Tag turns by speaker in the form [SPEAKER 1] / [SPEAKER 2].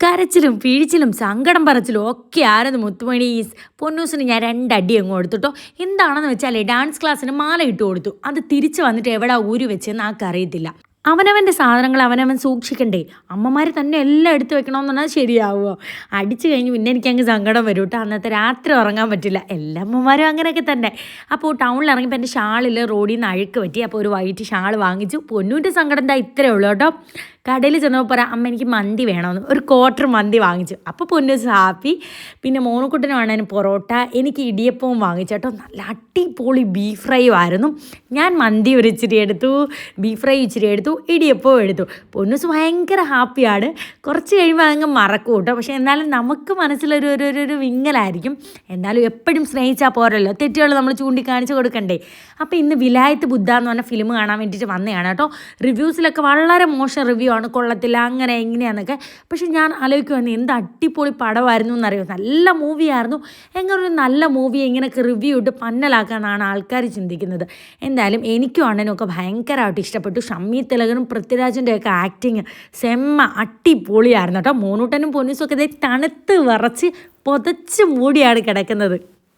[SPEAKER 1] കരച്ചിലും പിഴിച്ചിലും സങ്കടം പറച്ചിലും ഒക്കെ ആയിരുന്നു മുത്തുമണി. പൊന്നൂസിന് ഞാൻ രണ്ടടി അങ്ങ് കൊടുത്തുട്ടോ. എന്താണെന്ന് വെച്ചാൽ ഡാൻസ് ക്ലാസ്സിന് മാല ഇട്ട് കൊടുത്തു. അത് തിരിച്ചു വന്നിട്ട് എവിടെ ഊരി വെച്ചെന്ന് ആർക്കറിയത്തില്ല അവനവന്റെ സാധനങ്ങൾ അവനവൻ സൂക്ഷിക്കണ്ടേ. അമ്മമാർ തന്നെ എല്ലാം എടുത്തു വെക്കണമെന്ന് പറഞ്ഞാൽ ശരിയാവുമോ അടിച്ചു കഴിഞ്ഞ് പിന്നെ എനിക്ക് അങ്ങ് സങ്കടം വരും കേട്ടോ. അന്നത്തെ രാത്രി ഉറങ്ങാൻ പറ്റില്ല. എല്ലാ അമ്മമാരും അങ്ങനെയൊക്കെ തന്നെ. അപ്പോൾ ടൗണിൽ ഇറങ്ങിയപ്പോൾ എന്റെ ഷാളിൽ റോഡിൽ നിന്ന് അഴുക്ക് പറ്റി. അപ്പോൾ ഒരു വൈറ്റ് ഷാൾ വാങ്ങിച്ചു. പൊന്നൂന്റെ സങ്കടം എന്താ ഇത്രയേ ഉള്ളൂ കേട്ടോ. കടയിൽ ചെന്നപ്പോൾ പറയാം അമ്മ എനിക്ക് മന്തി വേണമെന്ന്. ഒരു ക്വാർട്ടർ മന്തി വാങ്ങിച്ചു. അപ്പോൾ പൊന്നു ഹാപ്പി. പിന്നെ മോണക്കുട്ടന് വേണേന് പൊറോട്ട എനിക്ക് ഇടിയപ്പവും വാങ്ങിച്ചു. കേട്ടോ നല്ല അടിപൊളി ബീഫ് ഫ്രൈ ആയിരുന്നു ഞാൻ മന്തി ഒരു ഇച്ചിരി എടുത്തു ബീഫ് ഫ്രൈ ഇച്ചിരി എടുത്തു ഇടിയപ്പവും എടുത്തു. പൊന്നൂസ് ഭയങ്കര ഹാപ്പിയാണ് കുറച്ച് കഴിയുമ്പോൾ അതങ്ങ് മറക്കും കേട്ടോ. പക്ഷേ എന്നാലും നമുക്ക് മനസ്സിലൊരു ഒരു ഒരു വിങ്ങലായിരിക്കും. എന്നാലും എപ്പോഴും സ്നേഹിച്ചാൽ പോരല്ലോ. തെറ്റുകൾ നമ്മൾ ചൂണ്ടിക്കാണിച്ച് കൊടുക്കണ്ടേ. അപ്പോൾ ഇന്ന് വിലായത്ത് ബുദ്ധ എന്ന് പറഞ്ഞ ഫിലിം കാണാൻ വേണ്ടിയിട്ട് വന്നതാണ് കേട്ടോ. റിവ്യൂസിലൊക്കെ വളരെ മോശം റിവ്യൂ ആണ് കൊള്ളത്തില്ല അങ്ങനെ എങ്ങനെയാണെന്നൊക്കെ പക്ഷെ ഞാൻ ആലോചിക്കുവായിരുന്നു എന്ത് അടിപൊളി പടമായിരുന്നു എന്നറിയോ? നല്ല മൂവിയായിരുന്നു. എങ്ങനെ ഒരു നല്ല മൂവി ഇങ്ങനെയൊക്കെ റിവ്യൂ ഇട്ട് പന്നലാക്കാനാണ് ആൾക്കാർ ചിന്തിക്കുന്നത്. എന്തായാലും എനിക്കും അണ്ണനും ഒക്കെ ഭയങ്കരമായിട്ട് ഇഷ്ടപ്പെട്ടു. ഷമ്മി തിലകനും പൃഥ്വിരാജിന്റെ ഒക്കെ ആക്ടിങ് സെമ്മ അടിപൊളിയായിരുന്നു കേട്ടോ. മോനൂട്ടനും പൊന്നീസും ഒക്കെ ഇതേ തണുത്ത് വിറച്ച് പൊതച്ച് മൂടിയാണ് കിടക്കുന്നത്.